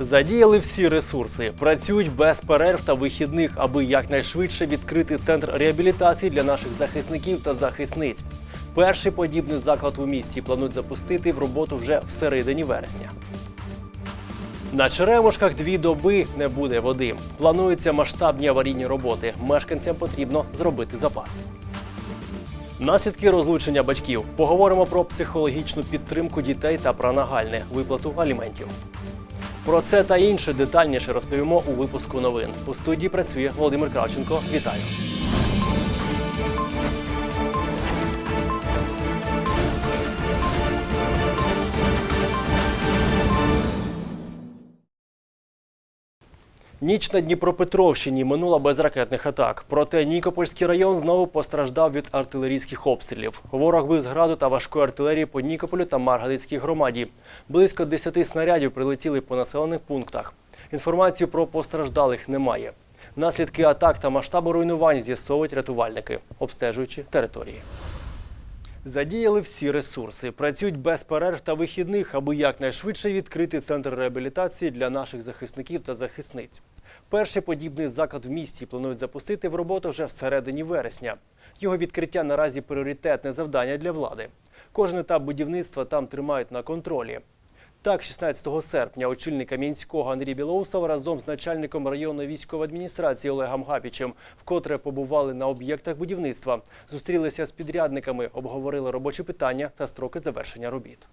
Задіяли всі ресурси, працюють без перерв та вихідних, аби якнайшвидше відкрити центр реабілітації для наших захисників та захисниць. Перший подібний заклад у місті планують запустити в роботу вже в середині вересня. На Черемушках дві доби не буде води. Плануються масштабні аварійні роботи. Мешканцям потрібно зробити запас. Наслідки розлучення батьків. Поговоримо про психологічну підтримку дітей та про нагальне виплату аліментів. Про це та інше детальніше розповімо у випуску новин. У студії працює Володимир Кравченко. Вітаю. Ніч на Дніпропетровщині минула без ракетних атак. Проте Нікопольський район знову постраждав від артилерійських обстрілів. Ворог бив з та важкої артилерії по Нікополю та Марганецькій громаді. Близько 10 снарядів прилетіли по населених пунктах. Інформації про постраждалих немає. Наслідки атак та масштабу руйнувань з'ясовують рятувальники, обстежуючи території. Задіяли всі ресурси, працюють без перерв та вихідних, аби якнайшвидше відкрити центр реабілітації для наших захисників та захисниць. Перший подібний заклад в місті планують запустити в роботу вже всередині вересня. Його відкриття наразі пріоритетне завдання для влади. Кожен етап будівництва там тримають на контролі. Так, 16 серпня очільник Кам'янського Андрій Білоусов разом з начальником районної військової адміністрації Олегом Гапічем вкотре побували на об'єктах будівництва, зустрілися з підрядниками, обговорили робочі питання та строки завершення робіт.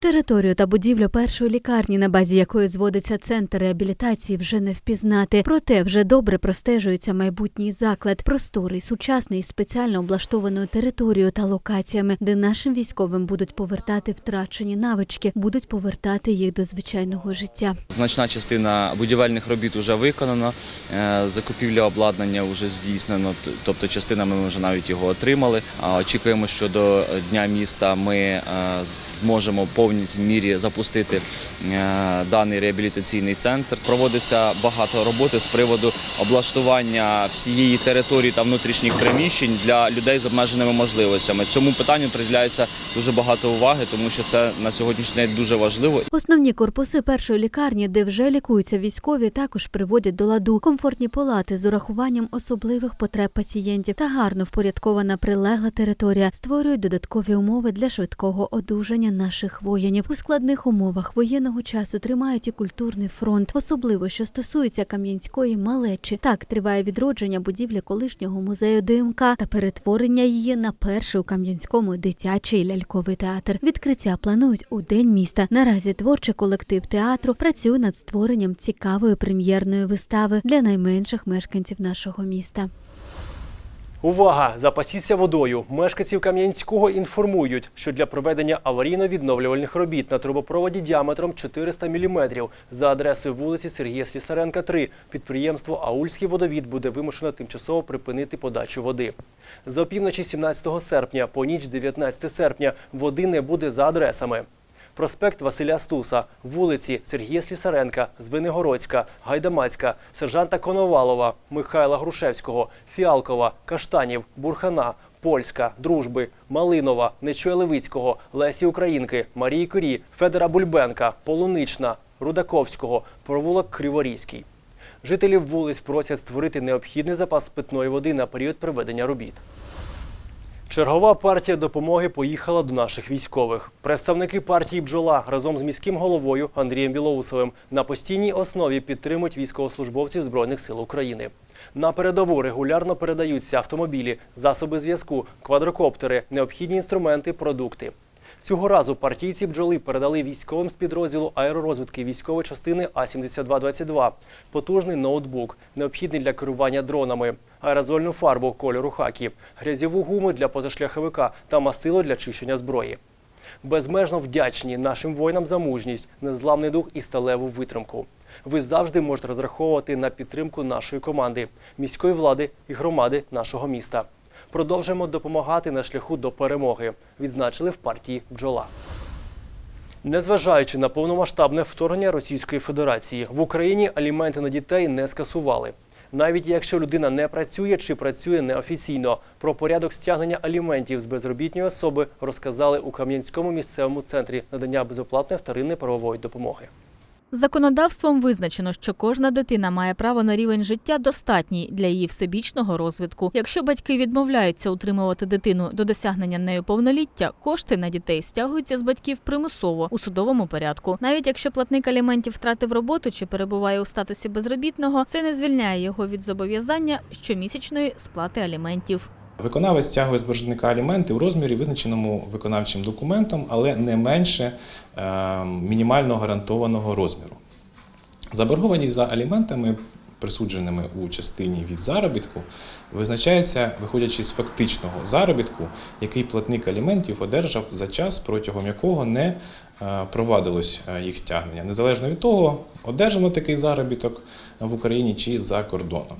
Територію та будівлю першої лікарні, на базі якої зводиться центр реабілітації, вже не впізнати. Проте вже добре простежується майбутній заклад, просторий, сучасний, спеціально облаштованою територією та локаціями, де нашим військовим будуть повертати втрачені навички, будуть повертати їх до звичайного життя. Значна частина будівельних робіт вже виконана, е, закупівля обладнання вже здійснено, тобто частинами ми вже навіть його отримали. Очікуємо, що до Дня міста ми е, зможемо в повній мірі запустити е, даний реабілітаційний центр. Проводиться багато роботи з приводу облаштування всієї території та внутрішніх приміщень для людей з обмеженими можливостями. Цьому питанню приділяється дуже багато уваги, тому що це на сьогоднішній день дуже важливо. Основні корпуси першої лікарні, де вже лікуються військові, також приводять до ладу комфортні палати з урахуванням особливих потреб пацієнтів та гарно впорядкована прилегла територія створюють додаткові умови для швидкого одужання наших воїнів. У складних умовах воєнного часу тримають і культурний фронт, особливо що стосується кам'янської малечі. Так триває відродження будівлі колишнього музею ДМК та перетворення її на перший у Кам'янському дитячий ляльковий театр. Відкриття планують у день міста. Наразі творчий колектив театру працює над створенням цікавої прем'єрної вистави для найменших мешканців нашого міста. Увага! Запасіться водою. Мешканців Кам'янського інформують, що для проведення аварійно-відновлювальних робіт на трубопроводі діаметром 400 мм за адресою вулиці Сергія Слісаренка, 3 підприємство Аульський водовід буде вимушено тимчасово припинити подачу води. За опівночі 17 серпня по ніч 19 серпня води не буде за адресами. Проспект Василя Стуса, вулиці Сергія Слісаренка, Звенигородська, Гайдамацька, сержанта Коновалова, Михайла Грушевського, Фіалкова, Каштанів, Бурхана, Польська, Дружби, Малинова, Нечуя Левицького, Лесі Українки, Марії Курі, Федора Бульбенка, Полунична, Рудаковського, провулок Криворізький. Жителів вулиць просять створити необхідний запас питної води на період проведення робіт. Чергова партія допомоги поїхала до наших військових. Представники партії бджола разом з міським головою Андрієм Білоусовим на постійній основі підтримують військовослужбовців Збройних сил України. На передову регулярно передаються автомобілі, засоби зв'язку, квадрокоптери, необхідні інструменти, продукти. Цього разу партійці бджоли передали військовим з підрозділу аеророзвідки військової частини А-7222 потужний ноутбук, необхідний для керування дронами, аерозольну фарбу кольору хакі, грязьову гуму для позашляховика та мастило для чищення зброї. Безмежно вдячні нашим воїнам за мужність, незламний дух і сталеву витримку. Ви завжди можете розраховувати на підтримку нашої команди, міської влади і громади нашого міста. Продовжуємо допомагати на шляху до перемоги, відзначили в партії бджола. Незважаючи на повномасштабне вторгнення Російської Федерації, в Україні аліменти на дітей не скасували. Навіть якщо людина не працює чи працює неофіційно, про порядок стягнення аліментів з безробітної особи розказали у Кам'янському місцевому центрі надання безоплатної вторинної правової допомоги. Законодавством визначено, що кожна дитина має право на рівень життя достатній для її всебічного розвитку. Якщо батьки відмовляються утримувати дитину до досягнення нею повноліття, кошти на дітей стягуються з батьків примусово у судовому порядку. Навіть якщо платник аліментів втратив роботу чи перебуває у статусі безробітного, це не звільняє його від зобов'язання щомісячної сплати аліментів. Виконавець стягує з боржника аліменти у розмірі, визначеному виконавчим документом, але не менше е, мінімально гарантованого розміру. Заборгованість за аліментами, присудженими у частині від заробітку, визначається, виходячи з фактичного заробітку, який платник аліментів одержав за час, протягом якого не е, провадилось е, їх стягнення, незалежно від того, одержано такий заробіток в Україні чи за кордоном.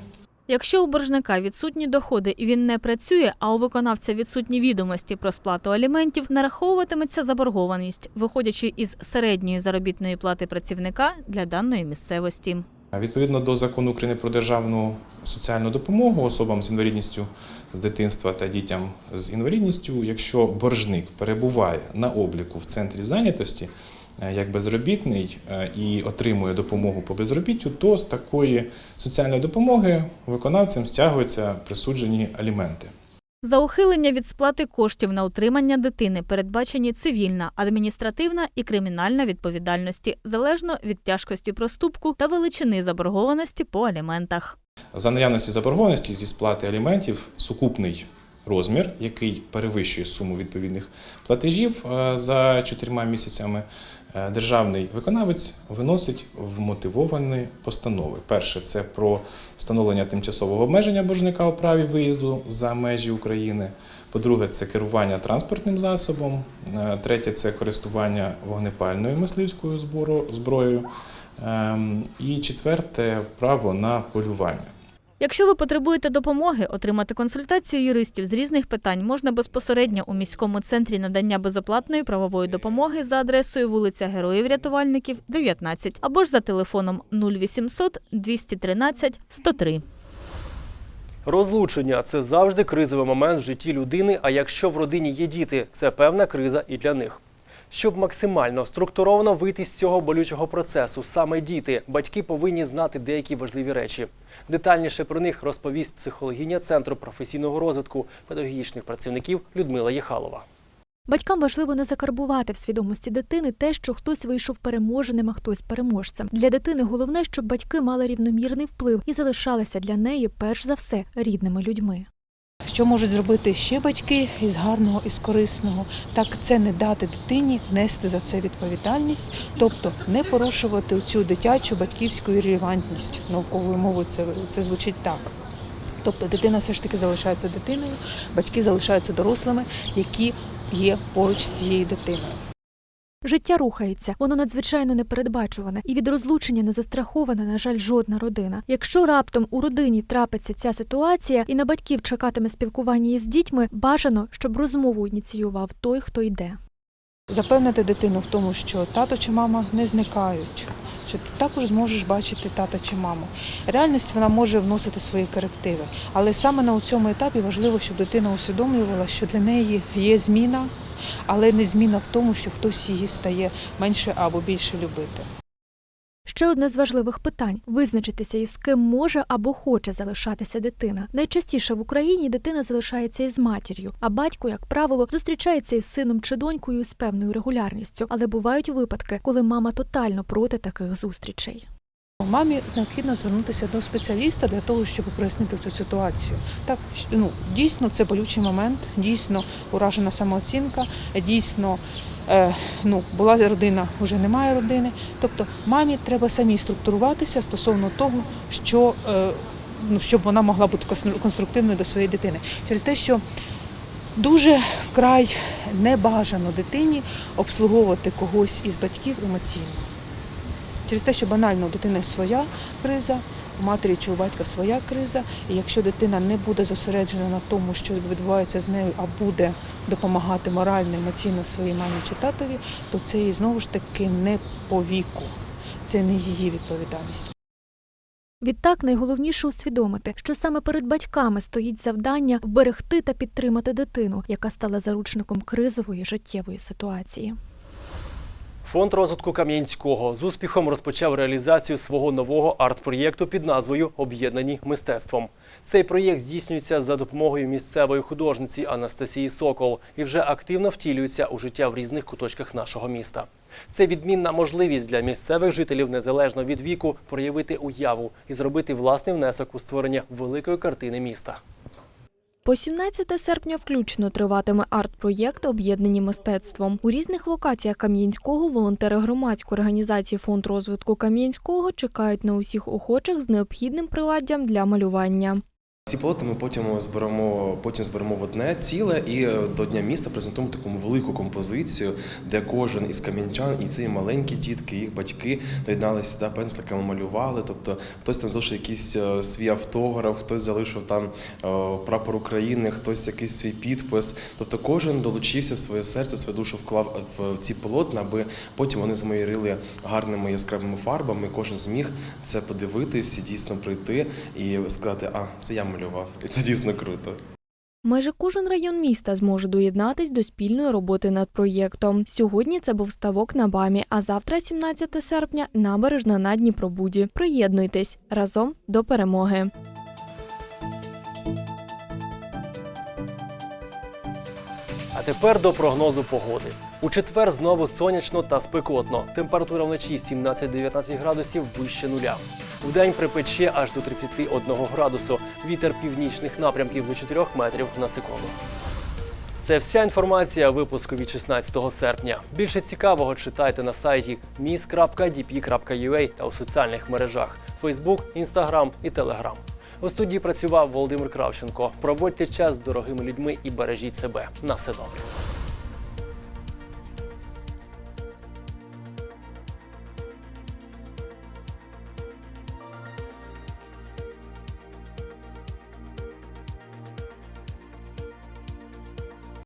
Якщо у боржника відсутні доходи і він не працює, а у виконавця відсутні відомості про сплату аліментів, нараховуватиметься заборгованість, виходячи із середньої заробітної плати працівника для даної місцевості. Відповідно до закону України про державну соціальну допомогу особам з інвалідністю з дитинства та дітям з інвалідністю, якщо боржник перебуває на обліку в центрі зайнятості як безробітний е, і отримує допомогу по безробіттю, то з такої соціальної допомоги виконавцям стягуються присуджені аліменти. За ухилення від сплати коштів на утримання дитини передбачені цивільна, адміністративна і кримінальна відповідальності залежно від тяжкості проступку та величини заборгованості по аліментах. За наявності заборгованості зі сплати аліментів сукупний розмір, який перевищує суму відповідних платежів е, за чотирма місяцями, е, державний виконавець виносить вмотивовані постанови. Перше це про встановлення тимчасового обмеження боржника у праві виїзду за межі України. По-друге, це керування транспортним засобом. Е, Третє це користування вогнепальною мисливською зброєю. Ем, І четверте право на полювання. Якщо ви потребуєте допомоги, отримати консультацію юристів з різних питань можна безпосередньо у міському центрі надання безоплатної правової допомоги за адресою вулиця Героїв Рятувальників, 19, або ж за телефоном 0800 213 103. Розлучення це завжди кризовий момент в житті людини. А якщо в родині є діти, це певна криза і для них. Щоб максимально структуровано вийти з цього болючого процесу, саме діти, батьки повинні знати деякі важливі речі. Детальніше про них розповість психологиня Центру професійного розвитку педагогічних працівників Людмила Єхалова. Батькам важливо не закарбувати в свідомості дитини те, що хтось вийшов переможеним, а хтось переможцем. Для дитини головне, щоб батьки мали рівномірний вплив і залишалися для неї перш за все рідними людьми. Що можуть зробити ще батьки із гарного, із корисного, так це не дати дитині нести за це відповідальність, тобто не порушувати цю дитячу батьківську релевантність. Науковою мовою це, це звучить так. Тобто дитина все ж таки залишається дитиною, батьки залишаються дорослими, які є поруч з цією дитиною. Життя рухається, воно надзвичайно непередбачуване, і від розлучення не застрахована, на жаль, жодна родина. Якщо раптом у родині трапиться ця ситуація і на батьків чекатиме спілкування із дітьми, бажано, щоб розмову ініціював той, хто йде. Запевнити дитину в тому, що тато чи мама не зникають, що ти також зможеш бачити тата чи маму. Реальність вона може вносити свої корективи, але саме на цьому етапі важливо, щоб дитина усвідомлювала, що для неї є зміна, але не зміна в тому, що хтось її стає менше або більше любити. Ще одне з важливих питань визначитися, із ким може або хоче залишатися дитина. Найчастіше в Україні дитина залишається із матір'ю, а батько, як правило, зустрічається із сином чи донькою з певною регулярністю. Але бувають випадки, коли мама тотально проти таких зустрічей. Мамі необхідно звернутися до спеціаліста для того, щоб прояснити цю ситуацію. Так, ну дійсно це болючий момент, дійсно уражена самооцінка, дійсно. е, Ну, була родина, вже немає родини. Тобто мамі треба самій структуруватися стосовно того, що е, ну, щоб вона могла бути конструктивною до своєї дитини. Через те, що дуже вкрай небажано дитині обслуговувати когось із батьків емоційно. Через те, що банально у дитини своя криза, у матері чи у батька своя криза, і якщо дитина не буде зосереджена на тому, що відбувається з нею, а буде допомагати морально, емоційно своїй мамі чи татові, то це і знову ж таки не по віку, це не її відповідальність. Відтак найголовніше усвідомити, що саме перед батьками стоїть завдання вберегти та підтримати дитину, яка стала заручником кризової життєвої ситуації. Фонд розвитку Кам'янського з успіхом розпочав реалізацію свого нового арт-проєкту під назвою Об'єднані мистецтвом. Цей проєкт здійснюється за допомогою місцевої художниці Анастасії Сокол і вже активно втілюється у життя в різних куточках нашого міста. Це відмінна можливість для місцевих жителів незалежно від віку проявити уяву і зробити власний внесок у створення великої картини міста. По 17 серпня включно триватиме арт-проєкт Об'єднані мистецтвом. У різних локаціях Кам'янського волонтери громадської організації Фонд розвитку Кам'янського чекають на усіх охочих з необхідним приладдям для малювання. Ці полоти ми потім зберемо, потім зберемо в одне ціле і е, до Дня міста презентуємо таку велику композицію, де кожен із кам'янчан, і ці маленькі дітки, їх батьки доєдналися да, пензликами малювали. Тобто хтось там залишив якийсь е, свій автограф, хтось залишив там е, прапор України, хтось якийсь свій підпис. Тобто кожен долучився своє серце, свою душу вклав в ці полотна, аби потім вони замайорили гарними яскравими фарбами. Кожен зміг це подивитись, дійсно прийти і сказати, а це я малював. І це дійсно круто. Майже кожен район міста зможе доєднатись до спільної роботи над проєктом. Сьогодні це був ставок на БАМі, а завтра, 17 серпня, набережна на Дніпробуді. Приєднуйтесь разом до перемоги. А тепер до прогнозу погоди. У четвер знову сонячно та спекотно. Температура вночі 17-19 градусів вище нуля. Вдень припече аж до 31 градусу. Вітер північних напрямків до 4 метрів на секунду. Це вся інформація випуску від 16 серпня. Більше цікавого читайте на сайті mis.dp.ua та у соціальних мережах Facebook, Instagram і Telegram. У студії працював Володимир Кравченко. Проводьте час з дорогими людьми і бережіть себе. На все добре.